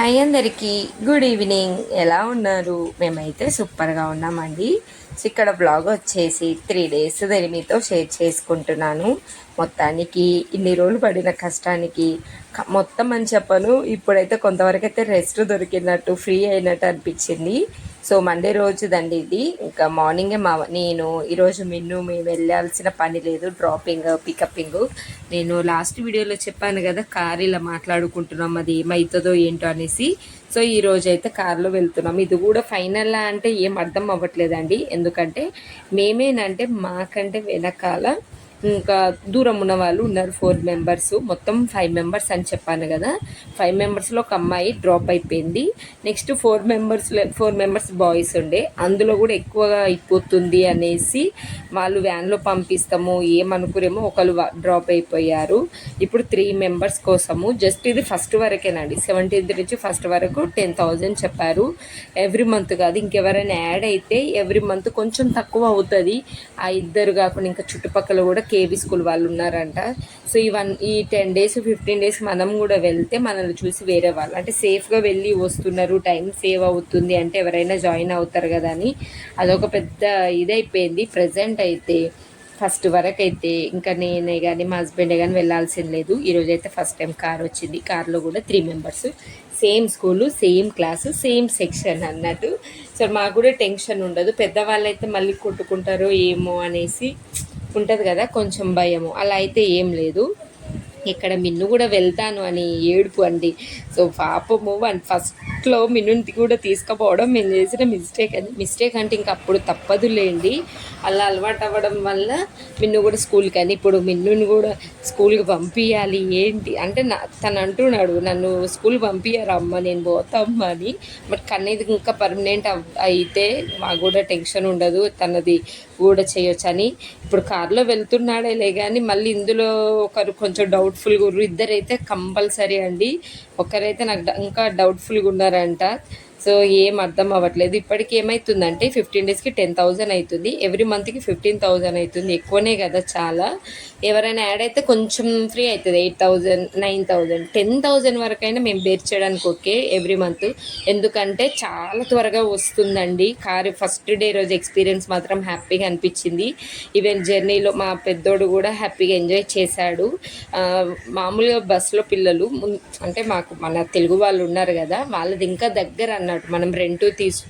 Hi అందరికీ. Good evening. ఎలా ఉన్నారు? మేమైతే సూపర్గా ఉన్నామండి. సో ఇక్కడ బ్లాగ్ వచ్చేసి త్రీ డేస్ దాని మీతో షేర్ చేసుకుంటున్నాను. మొత్తానికి ఇన్ని రోజులు పడిన కష్టానికి మొత్తం అని చెప్పను. ఇప్పుడైతే కొంతవరకు అయితే రెస్ట్ దొరికినట్టు ఫ్రీ అయినట్టు అనిపించింది. సో మండే రోజు దండి ఇది. ఇంకా మార్నింగే మా నేను ఈరోజు మిన్ను మేము వెళ్ళాల్సిన పని లేదు డ్రాపింగ్ పికప్పింగ్ నేను లాస్ట్ వీడియోలో చెప్పాను కదా కార్ ఇలా మాట్లాడుకుంటున్నాం అది ఏమవుతుందో ఏంటో అనేసి. సో ఈ రోజు అయితే కార్లో వెళ్తున్నాం. ఇది కూడా ఫైనల్ అంటే ఏం అర్థం అవ్వట్లేదండి. ఎందుకంటే మేమేనంటే మాకంటే వెనకాల ఇంకా దూరం ఉన్న వాళ్ళు ఉన్నారు ఫోర్ మెంబర్స్ మొత్తం ఫైవ్ మెంబర్స్ అని చెప్పాను కదా. ఫైవ్ మెంబర్స్లో ఒక అమ్మాయి డ్రాప్ అయిపోయింది. Next four members four members boys ఉండే. అందులో కూడా ఎక్కువగా అయిపోతుంది అనేసి వాళ్ళు వ్యాన్లో పంపిస్తాము ఏమనుకురేమో ఒకరు డ్రాప్ అయిపోయారు. ఇప్పుడు త్రీ మెంబర్స్ కోసము జస్ట్ ఇది ఫస్ట్ వరకేనండి. సెవెంటీన్త్ నుంచి ఫస్ట్ వరకు టెన్ థౌజండ్ చెప్పారు. ఎవ్రీ మంత్ కాదు ఇంకెవరైనా యాడ్ అయితే ఎవ్రీ మంత్ కొంచెం తక్కువ అవుతుంది. ఆ ఇద్దరు కాకుండా ఇంకా చుట్టుపక్కల కూడా కేబీ స్కూల్ వాళ్ళు ఉన్నారంట. సో ఈ వన్ ఈ టెన్ డేస్ ఫిఫ్టీన్ డేస్ మనం కూడా వెళ్తే మనల్ని చూసి వేరే వాళ్ళు అంటే సేఫ్గా వెళ్ళి వస్తున్నారు టైం సేవ్ అవుతుంది అంటే ఎవరైనా జాయిన్ అవుతారు కదా అని. అదొక పెద్ద ఇదైపోయింది. ప్రజెంట్ అయితే ఫస్ట్ వరకు అయితే ఇంకా నేనే కానీ మా హస్బెండే కానీ వెళ్ళాల్సింది లేదు. ఈరోజు అయితే ఫస్ట్ టైం కార్ వచ్చింది. కార్లో కూడా three members. Same school same class same section అన్నట్టు. సో మాకు కూడా టెన్షన్ ఉండదు. పెద్దవాళ్ళు అయితే మళ్ళీ కొట్టుకుంటారో ఏమో అనేసి ఉంటుంది కదా కొంచెం భయము. అలా అయితే ఏం లేదు. ఇక్కడ మిన్ను కూడా వెళ్తాను అని ఏడుపు అండి సో పాపము వన్ ఫస్ట్ ఫస్ట్లో మిన్నుని కూడా తీసుకుపోవడం మేము చేసిన మిస్టేక్ అని మిస్టేక్ అంటే ఇంక అప్పుడు తప్పదులేండి. అలా అలవాటు అవ్వడం వల్ల మిన్ను కూడా స్కూల్కి అని ఇప్పుడు మిన్నుని కూడా స్కూల్కి పంపించాలి ఏంటి? అంటే నా తను అంటున్నాడు నన్ను స్కూల్ పంపించారు అమ్మ నేను పోతా అమ్మ అని. బట్ కన్నీది ఇంకా పర్మనెంట్ అయితే మాకు కూడా టెన్షన్ ఉండదు తనది కూడా చేయొచ్చు అని. ఇప్పుడు కార్లో వెళ్తున్నాడేలే కానీ మళ్ళీ ఇందులో ఒకరు కొంచెం డౌట్ఫుల్గా ఉన్నారు. ఇద్దరైతే కంపల్సరీ అండి. ఒకరైతే నాకు ఇంకా డౌట్ఫుల్గా ఉన్నారంట సో ఏం అర్థం అవ్వట్లేదు. ఇప్పటికి ఏమవుతుందంటే ఫిఫ్టీన్ డేస్కి టెన్ థౌజండ్ అవుతుంది ఎవ్రీ మంత్కి ఫిఫ్టీన్ థౌజండ్ అవుతుంది ఎక్కువనే కదా చాలా. ఎవరైనా యాడ్ అయితే కొంచెం ఫ్రీ అవుతుంది eight thousand nine thousand ten thousand అయినా మేము బేర్ చేయడానికి ఓకే ఎవ్రీ మంత్ ఎందుకంటే చాలా త్వరగా వస్తుందండి. కారు ఫస్ట్ డే రోజు ఎక్స్పీరియన్స్ మాత్రం హ్యాపీగా అనిపించింది. ఈవెన్ జర్నీలో మా పెద్దోడు కూడా హ్యాపీగా ఎంజాయ్ చేశాడు. మామూలుగా బస్సులో పిల్లలు అంటే మాకు మన తెలుగు వాళ్ళు ఉన్నారు కదా వాళ్ళది ఇంకా దగ్గర అన్నట్టు మనం రెంట్ తీసు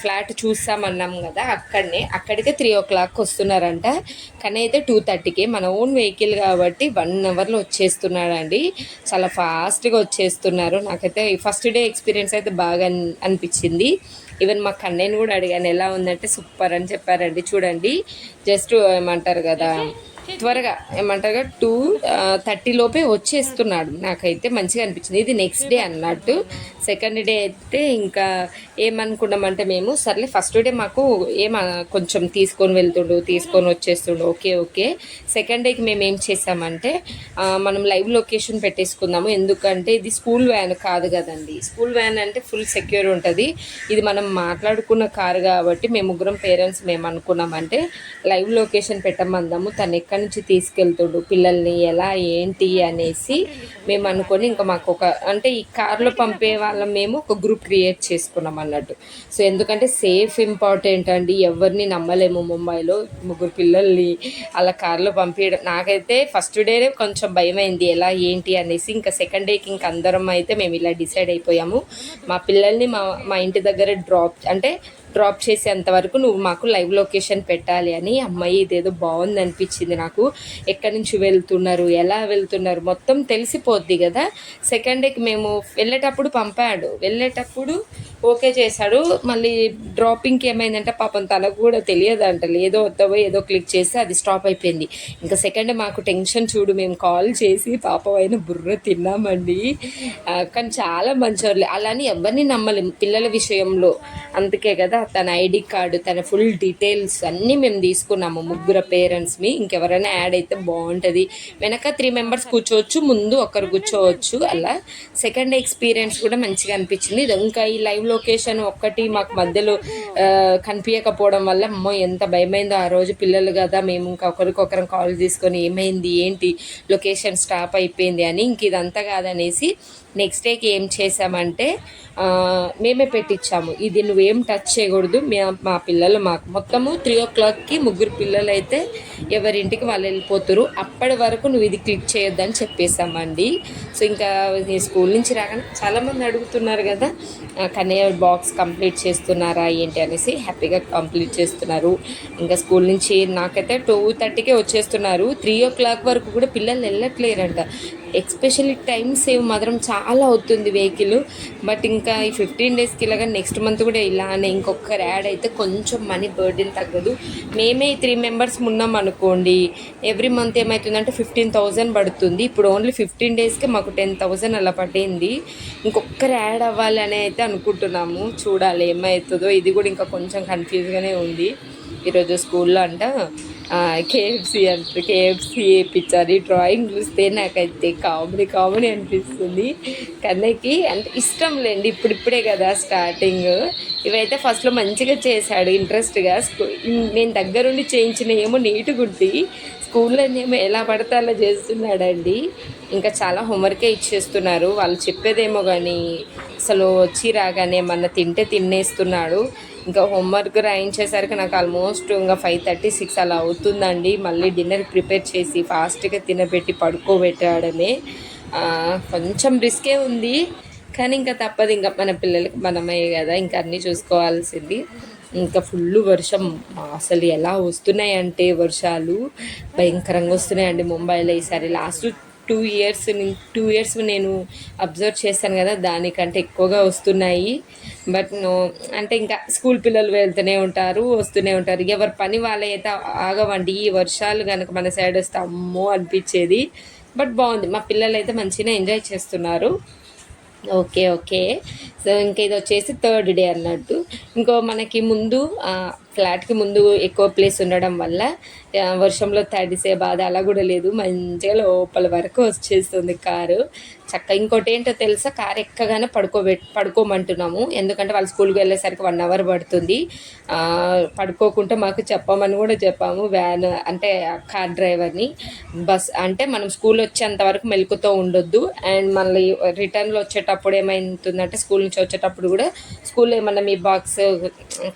ఫ్లాట్ చూస్తామన్నాం కదా అక్కడనే అక్కడికే త్రీ ఓ క్లాక్ వస్తున్నారంట. కానీ అయితే టూ థర్టీకి మన ఓన్ వెహికల్ కాబట్టి వన్ అవర్లో వచ్చేస్తున్నాడండి. చాలా ఫాస్ట్గా వచ్చేస్తున్నారు. నాకైతే ఫస్ట్ డే ఎక్స్పీరియన్స్ అయితే బాగా అనిపించింది. ఈవెన్ మా కన్నయ్యని కూడా అడిగాను ఎలా ఉందంటే సూపర్ అని చెప్పారండి. చూడండి జస్ట్ ఏమంటారు కదా త్వరగా ఏమంటారు టూ థర్టీ లోపే వచ్చేస్తున్నాడు. నాకైతే మంచిగా అనిపించింది. ఇది నెక్స్ట్ డే అన్నట్టు. సెకండ్ డే అయితే ఇంకా ఏమనుకున్నామంటే మేము సర్లే ఫస్ట్ డే మాకు ఏమ కొంచెం తీసుకొని వెళ్తుండు తీసుకొని వచ్చేస్తుండు ఓకే ఓకే. సెకండ్ డేకి మేము ఏం చేసామంటే మనం లైవ్ లొకేషన్ పెట్టేసుకుందాము. ఎందుకంటే ఇది స్కూల్ వ్యాన్ కాదు కదండి. స్కూల్ వ్యాన్ అంటే ఫుల్ సెక్యూర్ ఉంటుంది. ఇది మనం మాట్లాడుకున్న కారు కాబట్టి మేము ముగ్గురం పేరెంట్స్ మేము అనుకున్నామంటే లైవ్ లొకేషన్ పెట్టమందాము. తను ఎక్కడి నుంచి తీసుకెళ్తుడు పిల్లల్ని ఎలా ఏంటి అనేసి మేము అనుకొని ఇంకా మాకు ఒక అంటే ఈ కార్లో పంపే వాళ్ళం మేము ఒక గ్రూప్ క్రియేట్ చేసుకున్నాం అన్నట్టు. సో ఎందుకంటే సేఫ్ ఇంపార్టెంట్ అండి. ఎవరిని నమ్మలేము ముంబైలో. ముగ్గురు పిల్లల్ని అలా కార్లో పంపించడం నాకైతే ఫస్ట్ డే కొంచెం భయమైంది. ఎలా ఏంటి అనేసి. ఇంకా సెకండ్ డేకి ఇంకా అందరం అయితే మేము ఇలా డిసైడ్ అయిపోయాము. మా పిల్లల్ని మా మా ఇంటి దగ్గర డ్రాప్ అంటే డ్రాప్ చేసేంత వరకు నువ్వు మాకు లైవ్ లొకేషన్ పెట్టాలి అని అమ్మాయి ఇదేదో బాగుంది అనిపించింది నాకు. ఎక్కడి నుంచి వెళ్తున్నారు ఎలా వెళ్తున్నారు మొత్తం తెలిసిపోద్ది కదా. సెకండ్ డేకి మేము వెళ్ళేటప్పుడు పంపాడు. వెళ్ళేటప్పుడు ఓకే చేశాడు. మళ్ళీ డ్రాపింగ్కి ఏమైందంటే పాపం తనకు కూడా తెలియదంట ఏదో వద్దావో ఏదో క్లిక్ చేస్తే అది స్టాప్ అయిపోయింది. ఇంకా సెకండ్ మాకు టెన్షన్ చూడు మేము కాల్ చేసి పాపం అయిన బుర్ర తిన్నామండి. కానీ చాలా మంచివాళ్ళు అలాని ఎవరిని నమ్మలేము. పిల్లల విషయంలో. అందుకే కదా తన ఐడి కార్డు తన ఫుల్ డీటెయిల్స్ అన్నీ మేము తీసుకున్నాము. ముగ్గురు పేరెంట్స్ని ఇంకెవరైనా యాడ్ అయితే బాగుంటుంది. వెనక త్రీ మెంబర్స్ కూర్చోవచ్చు ముందు ఒకరు కూర్చోవచ్చు అలా. సెకండ్ ఎక్స్పీరియన్స్ కూడా మంచిగా అనిపించింది. ఇది ఇంకా ఈ లైవ్ లొకేషన్ ఒక్కటి మాకు మధ్యలో కనిపించకపోవడం వల్ల అమ్మో ఎంత భయమైందో ఆ రోజు పిల్లలు కదా మేము ఇంకా ఒకరికొకరం కాల్ తీసుకొని ఏమైంది ఏంటి లొకేషన్ స్టాప్ అయిపోయింది అని ఇంక ఇదంతా కాదనేసి నెక్స్ట్ డేకి ఏం చేసామంటే మేమే పెట్టించాము ఇది నువ్వేం టచ్ చేయకూడదు. మే మా పిల్లలు మాకు. మొత్తము త్రీ ఓ క్లాక్కి ముగ్గురు పిల్లలు అయితే ఎవరింటికి వాళ్ళు వెళ్ళిపోతారు. అప్పటి వరకు నువ్వు ఇది క్లిక్ చేయొద్దని చెప్పేసామండి సో ఇంకా స్కూల్ నుంచి రాగానే చాలామంది అడుగుతున్నారు కదా ఆ, కన్నయ్య బాక్స్ కంప్లీట్ చేస్తున్నారా ఏంటి? అనేసి హ్యాపీగా కంప్లీట్ చేస్తున్నారు. ఇంకా స్కూల్ నుంచి నాకైతే టూ థర్టీకే వచ్చేస్తున్నారు. త్రీ ఓ క్లాక్ వరకు కూడా పిల్లలు వెళ్ళట్లేరంట. ఎక్స్పెషల్లీ టైం సేవ్ మాత్రం చాలా అవుతుంది వెహికల్. బట్ ఇంకా ఈ ఫిఫ్టీన్ డేస్కి ఇలాగా నెక్స్ట్ మంత్ కూడా ఇలానే ఇంకొకరు యాడ్ అయితే కొంచెం మనీ బర్డెన్ తగ్గదు. మేమే త్రీ మెంబర్స్ ఉన్నాం అనుకోండి ఎవ్రీ మంత్ ఏమవుతుందంటే ఫిఫ్టీన్ థౌజండ్ పడుతుంది. ఇప్పుడు ఓన్లీ ఫిఫ్టీన్ డేస్కి మాకు టెన్ థౌజండ్ అలా పడింది. ఇంకొకరు యాడ్ అవ్వాలి అని అయితే అనుకుంటున్నాము. చూడాలి ఏమవుతుందో ఇది కూడా ఇంకా కొంచెం కన్ఫ్యూజ్గానే ఉంది. ఈరోజు స్కూల్లో అంట కేఎఫ్సి అంటారు కేఎఫ్సి వేయించాలి డ్రాయింగ్ చూస్తే నాకైతే కామెడీ కామెడీ అనిపిస్తుంది. కన్నయ్యకి అంటే ఇష్టం లేండి ఇప్పుడిప్పుడే కదా స్టార్టింగ్ ఇవైతే ఫస్ట్లో మంచిగా చేశాడు ఇంట్రెస్ట్గా నేను దగ్గరుండి చేయించిన ఏమో నీట్గా ఉంది స్కూల్లో ఏమో ఎలా పడితే అలా చేస్తున్నాడండి. ఇంకా చాలా హోంవర్కే ఇచ్చేస్తున్నారు. వాళ్ళు చెప్పేదేమో కానీ అసలు వచ్చి రాగానే ఏమన్నా తింటే తినేస్తున్నాడు. ఇంకా హోంవర్క్ రాయించేసరికి నాకు ఆల్మోస్ట్ ఇంకా ఫైవ్ థర్టీ సిక్స్ అలా అవుతుందండి. మళ్ళీ డిన్నర్ ప్రిపేర్ చేసి ఫాస్ట్గా తినబెట్టి పడుకోబెట్టడమే కొంచెం రిస్కే ఉంది. కానీ ఇంకా తప్పదు ఇంకా మన పిల్లలకి మనమే కదా ఇంకా అన్నీ చూసుకోవాల్సింది. ఇంకా ఫుల్ వర్షం అసలు ఎలా వస్తున్నాయంటే వర్షాలు భయంకరంగా వస్తున్నాయండి ముంబైలో ఈసారి. Last two years two years నేను అబ్జర్వ్ చేశాను కదా దానికంటే ఎక్కువగా వస్తున్నాయి. బట్ అంటే ఇంకా స్కూల్ పిల్లలు వెళ్తూనే ఉంటారు వస్తూనే ఉంటారు. ఎవరి పని వాళ్ళైతే ఆగవండి ఈ వర్షాలు కనుక మన సైడ్ వస్తే అమ్మో అనిపించేది. బట్ బాగుంది. మా పిల్లలు అయితే మంచిగా ఎంజాయ్ చేస్తున్నారు. Okay okay. సో ఇంకా ఇది వచ్చేసి థర్డ్ డే అన్నట్టు. ఇంకో మనకి ముందు ఫ్లాట్కి ముందు ఎక్కువ ప్లేస్ ఉండడం వల్ల వర్షంలో తడిసే బాధ అలా కూడా లేదు. మంచిగా లోపల వరకు వచ్చేస్తుంది కారు. చక్క ఇంకోటి ఏంటో తెలుసా? కార్ ఎక్కగానే పడుకోబె పడుకోమంటున్నాము. ఎందుకంటే వాళ్ళు స్కూల్కి వెళ్ళేసరికి వన్ అవర్ పడుతుంది. పడుకోకుండా పడుకోకుంటే మాకు చెప్పమని కూడా చెప్పాము వ్యాన్ అంటే కార్ డ్రైవర్ని బస్ అంటే మనం స్కూల్ వచ్చేంత వరకు మెలుకుతో ఉండొద్దు. అండ్ మళ్ళీ రిటర్న్లో వచ్చేటప్పుడు ఏమైతుందంటే స్కూల్ నుంచి వచ్చేటప్పుడు కూడా స్కూల్లో ఏమన్నా మీ బాక్స్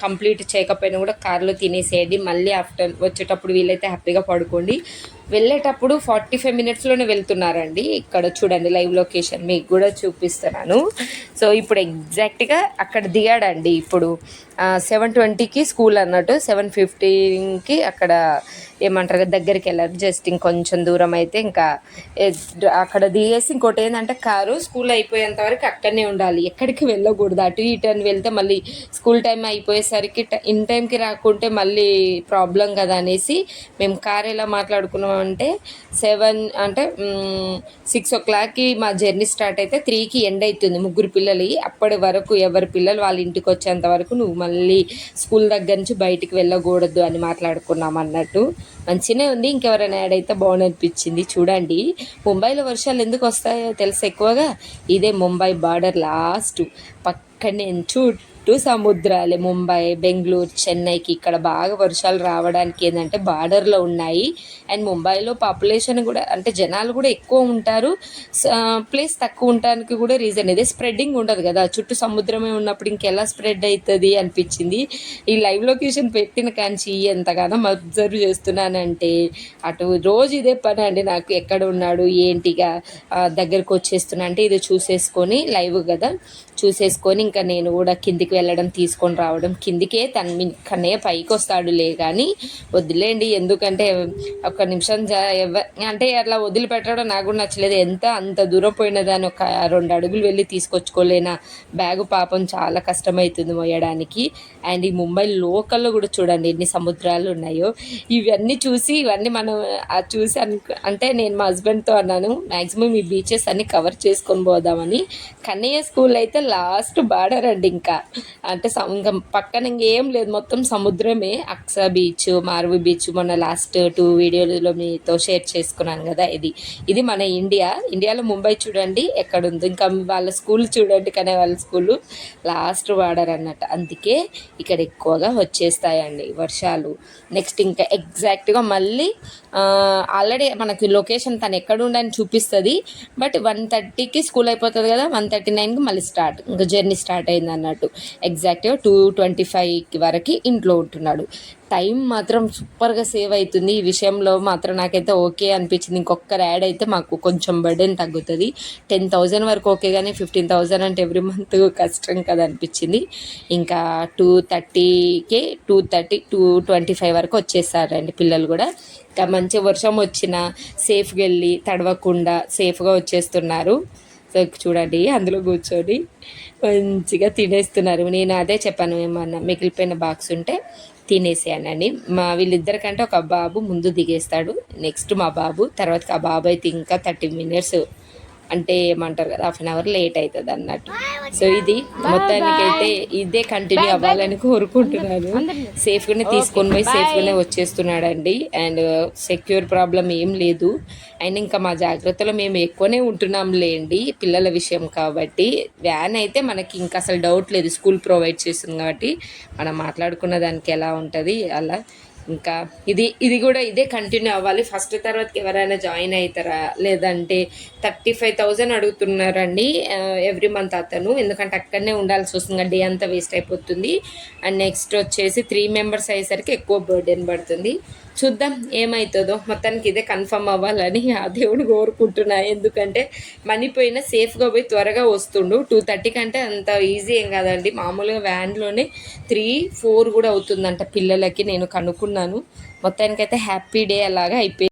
కంప్లీట్ చేయకపోయినా కూడా కార్లో తినేసేయండి. మళ్ళీ ఆఫ్టర్ వచ్చేటప్పుడు వీలైతే హ్యాపీగా పడుకోండి. వెళ్ళేటప్పుడు ఫార్టీ ఫైవ్ మినిట్స్లోనే వెళ్తున్నారండి. ఇక్కడ చూడండి లైవ్ లొకేషన్ మీకు కూడా చూపిస్తున్నాను. సో ఇప్పుడు ఎగ్జాక్ట్గా అక్కడ దిగాడండి. ఇప్పుడు సెవెన్ ట్వంటీకి స్కూల్ అన్నట్టు సెవెన్ ఫిఫ్టీన్కి అక్కడ ఏమంటారు కదా, దగ్గరికి వెళ్ళారు. జస్ట్ ఇంకొంచెం దూరం అయితే ఇంకా అక్కడ దిగేసి ఇంకోటి ఏంటంటే కారు స్కూల్ అయిపోయేంత వరకు అక్కడనే ఉండాలి. ఎక్కడికి వెళ్ళకూడదు. అటు ఇటు అని వెళ్తే మళ్ళీ స్కూల్ టైం అయిపోయేసరికి ఇన్ టైంకి రాకుంటే మళ్ళీ ప్రాబ్లం కదా అనేసి మేము కార్ ఎలా మాట్లాడుకున్నాం అంటే సెవెన్ అంటే సిక్స్ ఓ క్లాక్కి మా జర్నీ స్టార్ట్ అయితే త్రీకి ఎండ్ అవుతుంది ముగ్గురు పిల్లలు. అప్పటి వరకు ఎవరి పిల్లలు వాళ్ళ ఇంటికి వచ్చేంత వరకు నువ్వు మళ్ళీ స్కూల్ దగ్గర నుంచి బయటికి వెళ్ళకూడదు అని మాట్లాడుకున్నాం అన్నట్టు. మంచిగానే ఉంది. ఇంకెవరైనా యాడ్ అయితే బాగుననిపించింది చూడండి ముంబైలో వర్షాలు ఎందుకు వస్తాయో తెలుసు ఎక్కువగా? ఇదే ముంబై బార్డర్ లాస్ట్. పక్కనే చుట్టూ సముద్రాలే ముంబై బెంగళూరు చెన్నైకి ఇక్కడ బాగా వర్షాలు రావడానికి ఏంటంటే బార్డర్లో ఉన్నాయి. అండ్ ముంబైలో పాపులేషన్ కూడా అంటే జనాలు కూడా ఎక్కువ ఉంటారు. ప్లేస్ తక్కువ ఉండడానికి కూడా రీజన్ ఇదే. స్ప్రెడ్డింగ్ ఉండదు కదా. చుట్టూ సముద్రమే ఉన్నప్పుడు ఇంకెలా స్ప్రెడ్ అవుతుంది అనిపించింది. ఈ లైవ్ లొకేషన్ పెట్టిన కాంచి ఎంతగానో అబ్జర్వ్ చేస్తున్నానంటే అటు రోజు ఇదే పని అండి. నాకు ఎక్కడ ఉన్నాడు ఏంటిగా దగ్గరకు వచ్చేస్తున్నా అంటే ఇది చూసేసుకొని లైవ్ కదా. చూసేసుకొని ఇంకా నేను కూడా కిందికి వెళ్ళడం తీసుకొని రావడం కిందికే తన మీ- కన్నయ్య పైకి వస్తాడులే కానీ వదిలేండి. ఎందుకంటే ఒక నిమిషం అంటే అట్లా వదిలిపెట్టడం నాకు కూడా నచ్చలేదు. ఎంత అంత దూరం పోయినదాన్ని ఒక రెండు అడుగులు వెళ్ళి తీసుకొచ్చుకోలేనా బ్యాగ్ పాపం చాలా కష్టమవుతుంది మోయడానికి అండ్ ఈ ముంబై లోకల్లో కూడా చూడండి ఎన్ని సముద్రాలు ఉన్నాయో. ఇవన్నీ చూసి ఇవన్నీ మనం చూసి అనుకు అంటే నేను మా హస్బెండ్తో అన్నాను మ్యాక్సిమం ఈ బీచెస్ అన్ని కవర్ చేసుకొని పోదామని. కన్నయ్య స్కూల్ అయితే లాస్ట్ బార్డర్ అండి ఇంకా. అంటే ఇంకా పక్కన ఇంకేం లేదు. మొత్తం సముద్రమే. అక్సా బీచ్ మార్వి బీచ్ మొన్న లాస్ట్ టూ వీడియోలో మీతో షేర్ చేసుకున్నాను కదా ఇది. ఇది మన ఇండియా. ఇండియాలో ముంబై చూడండి ఎక్కడ ఉంది ఇంకా వాళ్ళ స్కూల్ చూడండి కానీ వాళ్ళ స్కూల్ లాస్ట్ బార్డర్ అన్నట్టు అందుకే ఇక్కడ ఎక్కువగా వచ్చేస్తాయండి వర్షాలు. నెక్స్ట్ ఇంకా ఎగ్జాక్ట్గా మళ్ళీ ఆల్రెడీ మనకి లొకేషన్ తను ఎక్కడ ఉండని చూపిస్తుంది. బట్ వన్ థర్టీకి స్కూల్ అయిపోతుంది కదా. వన్ థర్టీ నైన్కి మళ్ళీ స్టార్ట్. ఇంకా జర్నీ స్టార్ట్ అయింది అన్నట్టు. ఎగ్జాక్ట్గా టూ ట్వంటీ ఫైవ్కి వరకు ఇంట్లో ఉంటున్నాడు. టైం మాత్రం సూపర్గా సేవ్ అవుతుంది. ఈ విషయంలో మాత్రం నాకైతే ఓకే అనిపించింది. ఇంకొకరు యాడ్ అయితే మాకు కొంచెం బర్డెన్ తగ్గుతుంది. టెన్ థౌజండ్ వరకు ఓకే కానీ ఫిఫ్టీన్ థౌజండ్ అంటే ఎవ్రీ మంత్ కష్టం కదా అనిపించింది. ఇంకా టూ థర్టీకే two thirty two twenty five వరకు వచ్చేసారండి పిల్లలు కూడా. ఇంకా మంచి వర్షం వచ్చినా సేఫ్గా వెళ్ళి తడవకుండా సేఫ్గా వచ్చేస్తున్నారు. సో చూడండి అందులో కూర్చొని మంచిగా తినేస్తున్నారు. నేను అదే చెప్పాను ఏమన్నా మిగిలిపోయిన బాక్స్ ఉంటే తినేసానని మా వీళ్ళిద్దరికంటే ఒక బాబు ముందు దిగేస్తాడు నెక్స్ట్ మా బాబు తర్వాత ఆ బాబు అయితే ఇంకా థర్టీ మినిట్స్ అంటే ఏమంటారు కదా హాఫ్ అన్ అవర్ లేట్ అవుతుంది అన్నట్టు. సో ఇది మొత్తానికైతే ఇదే కంటిన్యూ అవ్వాలని కోరుకుంటున్నాను. సేఫ్గానే తీసుకొని పోయి సేఫ్గానే వచ్చేస్తున్నాడండి. అండ్ సెక్యూర్ ప్రాబ్లం ఏం లేదు. అండ్ ఇంకా మా జాగ్రత్తలో మేము ఎక్కువనే ఉంటున్నాం లేండి పిల్లల విషయం కాబట్టి. వ్యాన్ అయితే మనకి ఇంకా అసలు డౌట్ లేదు. స్కూల్ ప్రొవైడ్ చేస్తుంది కాబట్టి మనం మాట్లాడుకున్న దానికి ఎలా ఉంటుంది అలా. ఇంకా ఇది ఇది కూడా ఇదే కంటిన్యూ అవ్వాలి. ఫస్ట్ తర్వాతకి ఎవరైనా జాయిన్ అవుతారా లేదంటే థర్టీ ఫైవ్ థౌజండ్ అడుగుతున్నారండి ఎవ్రీ మంత్ అతను. ఎందుకంటే అక్కడనే ఉండాల్సి వస్తుంది డే అంతా వేస్ట్ అయిపోతుంది. అండ్ నెక్స్ట్ వచ్చేసి త్రీ మెంబర్స్ అయ్యేసరికి ఎక్కువ బర్డెన్ పడుతుంది. చూద్దాం ఏమవుతుందో మొత్తానికి ఇదే కన్ఫర్మ్ అవ్వాలని ఆ దేవుడు కోరుకుంటున్నా. ఎందుకంటే మనీ పోయినా సేఫ్గా పోయి త్వరగా వస్తుండు. టూ థర్టీ కంటే అంత ఈజీ ఏం కాదండి. మామూలుగా వ్యాన్లోనే త్రీ ఫోర్ కూడా అవుతుందంట పిల్లలకి. నేను కనుక్కున్నాను. మొత్తానికైతే హ్యాపీ డే అలాగా అయిపోయింది.